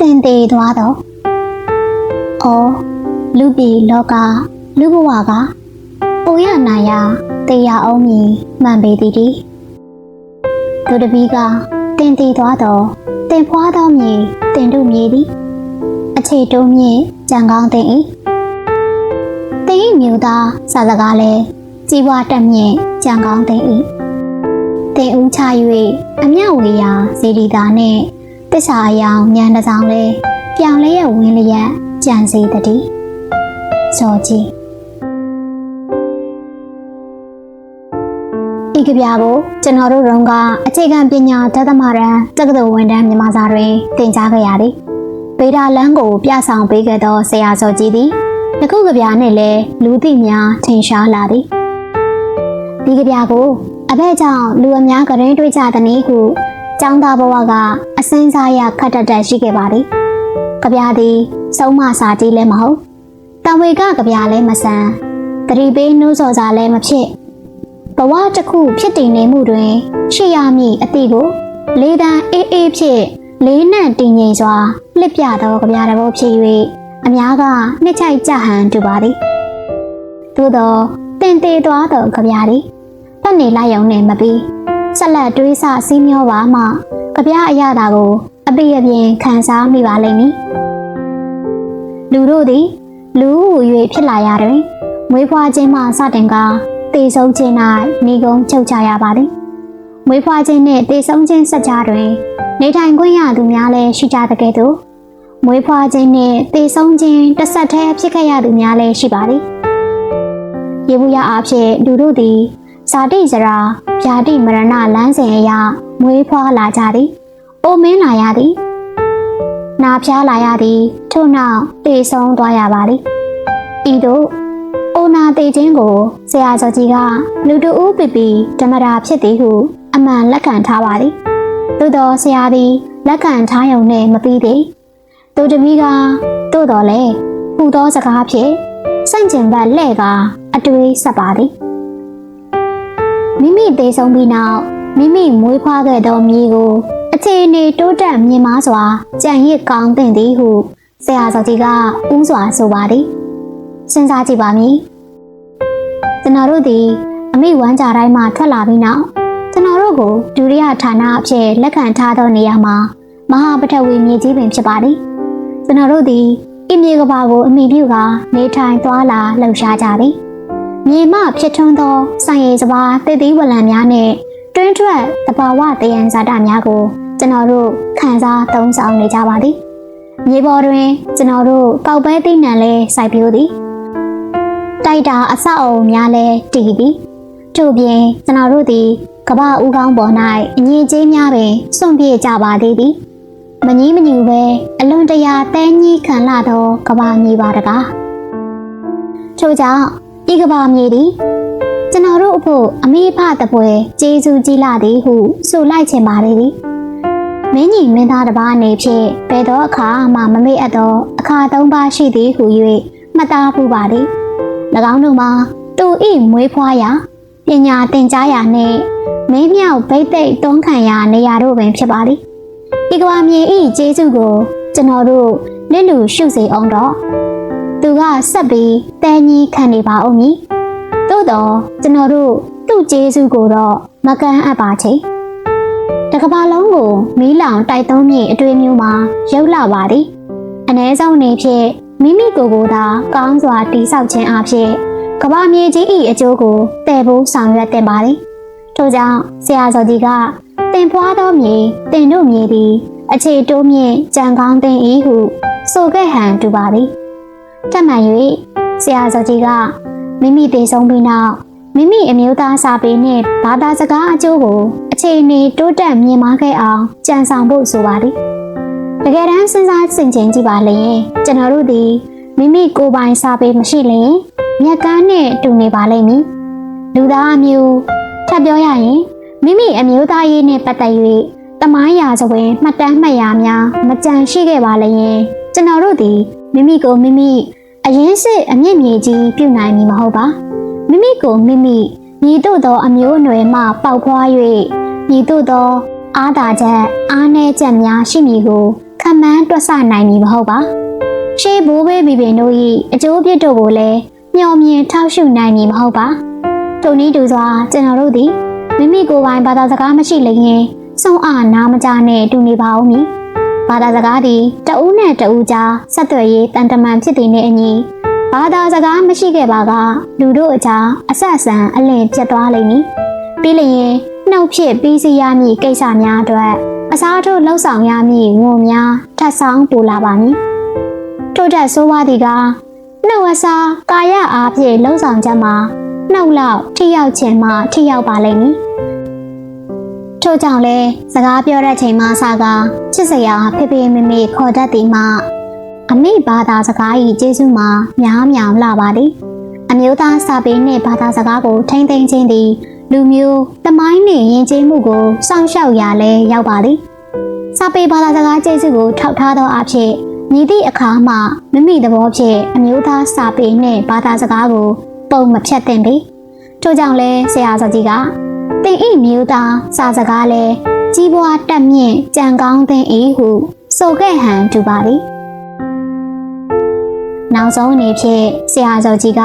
တင်သေးသွားတော့အော်လူပြည်လောကလူဘဝကအိုရနာရတေရအောင်မီမှန်ပေသည်ဒီသူတပီးကတင်သေးသွားတော့တင်ဖွားသောမြေတင်တို့မြေသည်အခြေတုံးမြင့်ကြံကောင်းတင်၏တင်၏မြို့သားစာစကားလဲကြီးပွားတက်မြင့်ကြံကောင်းတင်၏တင်ဦးချ၍အမြောက်ဝေရာဇေဒီတာနှင့် တစ္ဆာအယောင်ညံတစ်ဆောင်လဲပြောင်လဲရဝင်းလျက်ကြံစီတည်းဇော်ကြီးဤကဗျာကိုကျွန်တော်တို့ရုံးကအခြေခံပညာတသမရန်တက္ကသိုလ်ဝန်ထမ်းမြန်မာစာတွင်သင်ကြားခဲ့ရသည်ဗေဒာလန်းကိုပြဆောင်ပေးခဲ့သောဆရာဇော်ကြီးသည်ယခုကဗျာနှင့်လည်းလူသိများထင်ရှားလာသည်ဒီကဗျာကိုအဘဲကြောင့်လူအများကရင်တွေ့ကြသည်နည်းဟု ကျောင်းသားဘဝကအစင်းစားရခတ်တက်တက်ရှိခဲ့ပါသည်။ကြပြသည်စုံမစာတီးလည်းမဟုတ်။တံဝေကကြပြလည်းမဆန်။တတိပေးနှိုးစော်စာလည်းမဖြစ်။ဘဝတစ်ခုဖြစ်တည်နေမှုတွင်ရှိရမည့်အသည့်ကိုလေးတန်းအေးအေးဖြင့်လေးနံ့တည်ငြိမ်စွာလှစ်ပြသောကြပြတစ်ပုဒ်ဖြစ်၍အများကနှစ်ချိုက်ကြဟန်တူပါသည်။သို့သောတင်သေးသွားသောကြပြသည်ပတ်နေလိုက်ရုံနဲ့မပြီး ဆက်လက်တွေးဆစီးမျောပါမှကြပြအရသာကိုအပိအပြင်ခံစားမိပါလိမ့်မည်လူတို့သည် လူဟူ၍ဖြစ်လာရတွင်မွေးဖွားခြင်းမှစတင်ကာတေဆုံးခြင်း၌နေကုန်းချုပ်ချရပါသည်မွေးဖွားခြင်းနှင့်တေဆုံးခြင်းစကြတွင် နေထိုင်ခွင့်ရသူများလည်းရှိကြတဲ့ကဲ့သို့မွေးဖွားခြင်းနှင့်တေဆုံးခြင်းတစ်ဆက်တည်းဖြစ်ခဲ့ရသူများလည်းရှိပါသည်ယေဘူးရအားဖြင့်လူတို့သည် ဇာတိဇရာဗျာတိမရဏလမ်းစဉ်အရမွေးဖွားလာကြသည်။အိုမင်းလာရသည်။နာဖျားလာရသည်ထို့နောက်တေဆုံးသွားရပါသည်။ဤသို့အိုနာတေခြင်းကိုဆရာစောကြီးကလူတူဦးပီပီဓမ္မရာဖြစ်သည်ဟုအမှန်လက်ခံထားပါသည်။သို့သောဆရာသည်လက်ခံထားရုံနဲ့မပြီးသည်။သူတမီးကသို့တော်လဲဟူသောစကားဖြင့်စန့်ကျင်ဘက်လှဲ့ကအတွေးဆက်ပါသည်။ မိမိသေးဆုံးပြီးနောက်မိမိမွေးဖွားခဲ့သောမြေကိုအခြေအနေတိုးတက်မြင့်မားစွာကြံရစ်ကောင်းတင်သည်ဟုဆရာစောကြီးကဥစွာဆိုပါသည်စဉ်းစားကြည့်ပါမည်ကျွန်တော်တို့သည်အမိဝမ်းကြတိုင်းမှထွက်လာပြီးနောက်ကျွန်တော်တို့ကိုဒုတိယဌာနအဖြစ်လက်ခံထားသောနေရာမှာမဟာပထဝီမြေကြီးပင်ဖြစ်ပါသည်ကျွန်တော်တို့သည်အမြေကဘာကိုအမိပြုကနေထိုင်သွားလာလှုပ်ရှားကြသည် မြေမဖြစ်ထွန်းသောဆိုင်ရည်စပါးတည်တည်ဝလံများနဲ့တွင်းထွက်တဘာဝတယံဇာတများကို ကျွန်တော်တို့ခံစားသုံးဆောင်နေကြပါသည်မြေပေါ်တွင် ကျွန်တော်တို့ကောက်ပဲသိနှံလဲစိုက်ပျိုးသည်တိုက်တာအဆောက်အုံများလဲတည်သည်ထို့ပြင်ကျွန်တော်တို့သည်ကမ္ဘာဦးကောင်းပေါ်၌အငြိကြီးများပင်စွန့်ပြေးကြပါသေးသည်မငြီးမညူပဲအလွန်တရာတဲကြီးခံလာသောကမ္ဘာမြေပါတကားထို့ကြောင့် ဤကမ္ဘာမြေသည်ကျွန်တော်တို့အဖို့အမေဖတပွဲကျေးဇူးကြီးလာသည်ဟုဆိုလိုက်ချင်ပါလေသည်မင်းကြီးမင်းသားတစ်ပါးအနေဖြင့်ဘယ်တော့အခါမှမမေ့အပ်သောအခါသုံးပါးရှိသည်ဟု၍မှတ်သားပူပါသည်၎င်းတို့မှာတူဤမွေးဖွားရာပညာသင်ကြားရာနှင့်မင်းမြောက်ဗိတ်သိက်တွန်းခံရာနေရာတို့ပင်ဖြစ်ပါသည်ဤကဘာမြေဤကျေးဇူးကိုကျွန်တော်တို့လစ်လူရှုစေအောင်တော့ သူကဆက်ပြီးတဲကြီးခံနေပါဦးမည်သို့တော့ကျွန်တော်တို့သူ့ကျေးဇူးကိုတော့မကန့်အပ်ပါချေတကဘာလုံးကိုမီးလောင်တိုက်သုံးမြေအတွေ့မျိုးမှာရုပ်လာပါသည်အ ਨੇ ဆုံးနေဖြင့်မိမိကိုယ်ကိုယ်သာကောင်းစွာတိဆောက်ခြင်းအဖြစ်ကဘာမြေကြီး၏အကျိုးကိုတည်ဖို့ဆောင်ရွက်တင်ပါသည်ထို့ကြောင့်ဆရာစောကြီးကတင်ဖွားသောမြေတင်တို့မြေသည် အခြေတိုးမြင့်ကြံကောင်းတင်၏ဟုဆိုခဲ့ဟန်တူပါသည် တတ်မှန်၍ဆရာစောကြီးကမိမိတည်ဆုံးပြီးနောက်မိမိအမျိုးသားစာပေနဲ့ဘာသာစကားအကျိုးကိုအခြေအနေတိုးတက်မြင့်မားခဲ့အောင်ကြံဆောင်ဖို့ဆိုပါသည်တကယ်တမ်းစဉ်းစားဆင်ခြင်ကြည့်ပါလျင်ကျွန်တော်တို့ဒီမိမိကိုယ်ပိုင်စာပေမရှိလျင်မြက်ကန်းနဲ့တူနေပါလိမ့်မည်လူသားအမျိုးထပ်ပြောရရင်မိမိအမျိုးသားရေးနဲ့ပတ်သက်၍တမိုင်းရာဇဝင်မှတ်တမ်းမှတ်ရာများမကြံရှိခဲ့ပါလျင်ကျွန်တော်တို့ဒီမိမိကိုမိမိ အရင်စစ်အမြင့်မြေကြီးပြုနိုင်မည်မဟုတ်ပါမိမိကိုမိမိညီတို့သောအမျိုးအနွယ်မှပေါက်ဖွား၍ညီတို့သောအားသာချက်အားနည်းချက်များရှိမည်ကိုခံမှန်းတွက်ဆနိုင်မည်မဟုတ်ပါရှေးဘိုးဘေးဘီဘင်တို့၏အကျိုးပြစ်တို့ကိုလည်းမျှော်မြင်ထောက်ရှုနိုင်မည်မဟုတ်ပါထိုနည်းတူစွာကျွန်တော်တို့သည်မိမိကိုယ်ပိုင်ဘာသာစကားမရှိလျင်စုံအားနားမကြနဲ့တူနေပါဦးမည် ဘာသာစကားသည်တဦးနဲ့တဦးကြားဆက်သွယ်ရေးတန်တမန်ဖြစ်တည်နေအညီဘာသာစကားမရှိခဲ့ပါကလူတို့အကြားအဆက်အဆံအလင့်ပြတ်သွားလိမ့်မည်ပြီးလျင်နှုတ်ဖြစ်ပြီးစီရမည့်ကိစ္စများအတွက်အစားထိုးလှုပ်ဆောင်ရမည့်ဝန်များထပ်ဆောင်ပူလာပါမည်ထို့တက်ဆိုးဝါးသည်ကနှုတ်အစားကာယအားဖြင့်လှုပ်ဆောင်ချက်မှာနှုတ်လောက်ထိရောက်ခြင်းမှထိရောက်ပါလိမ့်မည် ထို့ကြောင့်လဲစကားပြောတဲ့ချိန်မှာအစားကချစ်စရာဖေဖေမေမေခေါ်တတ်သည်မှာအမိဘာသာစကား၏ကျေးဇူးမှာများမြောင်လာပါသည်အမျိုးသားစာပေနှင့်ဘာသာစကားကိုထိမ့်သိမ်းခြင်းသည်လူမျိုးတမိုင်းနှင့်ယဉ်ကျေးမှုကိုစောင့်ရှောက်ရလဲရောက်ပါသည်စာပေဘာသာစကားကျေးဇူးကိုထောက်ထားသောအဖြစ်မြည်သည့်အခါမှမိမိသဘောဖြင့်အမျိုးသားစာပေနှင့်ဘာသာစကားကို ပုံမဖြတ်သင့်ပေထို့ကြောင့်လဲဆရာစောကြီးက တင်ဤမျိုးသားစာစကားလဲကြီးပွားတက်မြင့်ကြံကောင်းတဲ့ဤဟုဆိုခဲ့ဟန်တူပါသည်နောက်ဆုံးအနေဖြင့်ဆရာစောကြီးက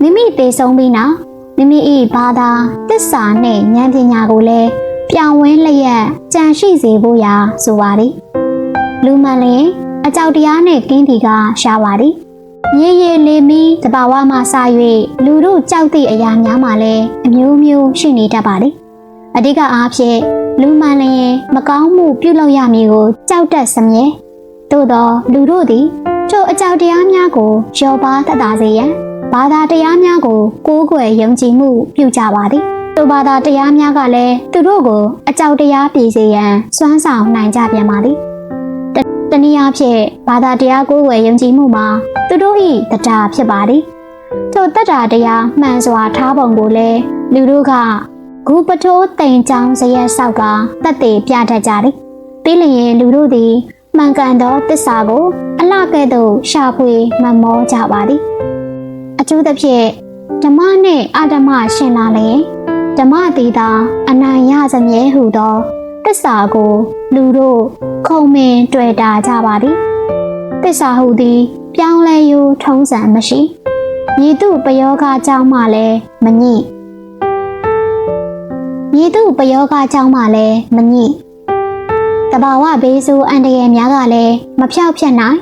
မိမိတည်ဆုံးပြီးနောက်မိမိ၏ဘာသာတစ္ဆာနှင့်ဉာဏ်ပညာကိုလည်းပြောင်းဝဲလျက်ကြံရှိစေဖို့ရာဆိုပါသည်လူမှန်လျင်အကြောက်တရားနှင့်ကင်းတီကရှာပါသည် မြေရည်လေးမီတဘာဝမှစ၍လူတို့ကြောက်သည့်အရာများမှလည်းအမျိုးမျိုးရှိနေတတ်ပါသည်အဓိကအားဖြင့်လူမှန်လျင်မကောင်းမှုပြုလုပ်ရမည်ကိုကြောက်တတ်စမြဲသို့သောလူတို့သည်ထိုအကြောက်တရားများကိုရောပါတတ်တာစေရန်ဘာသာတရားများကိုကိုးကွယ်ယုံကြည်မှုပြုကြပါသည်သူဘာသာတရားများကလည်းသူတို့ကိုအကြောက်တရားပြည်စေရန်စွမ်းဆောင်နိုင်ကြပြန်ပါသည် တတနည်းအားဖြင့်ဘာသာတရားကိုးကွယ်ယုံကြည်မှုမှာသူတို့၏တရားဖြစ်ပါသည်ထိုတတတရားမှန်စွာထားပုံကိုလည်းလူတို့ကဂူပထိုးတိမ်ချောင်းဇရက်ဆောက်ကတက်သေးပြတတ်ကြသည်ပြီးလျင်လူတို့သည်မှန်ကန်သောတစ္ဆာကို အလှကဲ့သို့ရှာဖွေမမောကြပါသည်အကျိုးသဖြင့်ဓမ္မနှင့်အဓမ္မရှင်လာလျင်ဓမ္မတိတာအနိုင်ရစမြဲဟုသော တစ္ဆာကို လူတို့ခုံမင်တွေ့တာကြပါသည်တစ္ဆာဟုသည် ပြောင်းလဲယူထုံးစံမရှိမြည်သူပယောဂအကြောင်းမှလည်းမညိမြည်သူပယောဂအကြောင်းမှလည်းမညိတဘာဝဘေးဆိုးအန္တရာယ်များကလည်းမဖြောက်ဖြက်နိုင်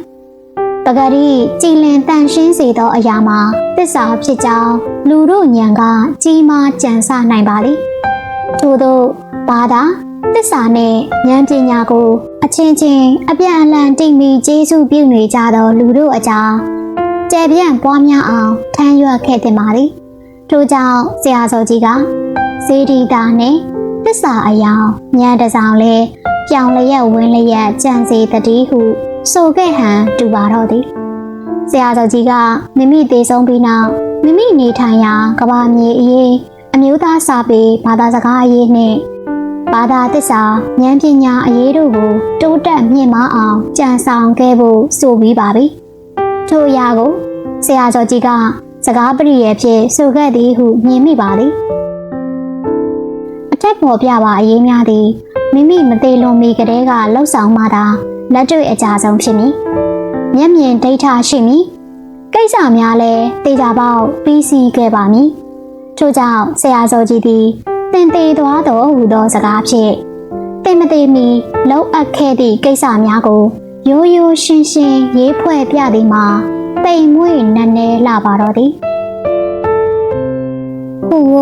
ပဂရီကြည်လင်တန်ရှင်းစေသောအရာမှာတစ္ဆာဖြစ်ကြောင်းလူတို့ညံကကြီးမားကြံစနိုင်ပါလေထို့သောဘာသာ တစ္ဆာနဲ့ဉာဏ်ပညာကိုအချင်းချင်းအပြန်အလှန်တိတ်မီကျေးဇူးပြုနေကြသောလူတို့အကြောင်းကျယ်ပြန့်ပွားများအောင်ထမ်းရွက်ခဲ့တင်ပါလေထို့ကြောင့်ဆရာစောကြီးကစေတီတာနဲ့တစ္ဆာအယောင်ဉာဏ်တစောင်လဲပြောင်လျက်ဝင်းလျက်ကြံစီတတိဟုဆိုခဲ့ဟန်တူပါတော့သည်ဆရာတော်ကြီးကမိမိတည်ဆုံးပြီးနောက်မိမိနေထိုင်ရာကဘာမြေအရေးအမျိုးသားစာပေဘာသာစကားအရေးနှင့် ဘာသာသစ္စာဉာဏ်ပညာအရေးတို့ကိုတိုးတက်မြင့်မားအောင်ကြံဆောင်ခဲ့ဖို့ဆိုပြီးပါပြီထို့အရာကိုဆရာတော်ကြီးကစကားပရိယေဖြစ်ဆိုခဲ့သည်ဟုမြင်မိပါသည်အထက်ပေါ်ပြပါအရေးများသည်မိမိမသေးလွန်မီကတည်းကလှုပ်ဆောင်မှသာလက်တွေ့အကြဆုံးဖြစ်မည်မျက်မြင်ဒိဋ္ဌရှိမည်ကိစ္စများလည်းတေချာပေါက်ပြီးစီးခဲ့ပါမည်ထို့ကြောင့်ဆရာစောကြီးသည် တင်သေးသွားသောဟူသောစကားဖြင့်တင်မသေးမီလောက်အပ်ခဲ့သည့်ကိစ္စများကိုရိုးရိုးရှင်းရှင်းရေးဖွဲ့ပြသည်မှာတိမ်မွေ့နည်းနည်းလာပါတော့သည်ဟူဝ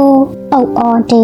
အုတ်အော်တီ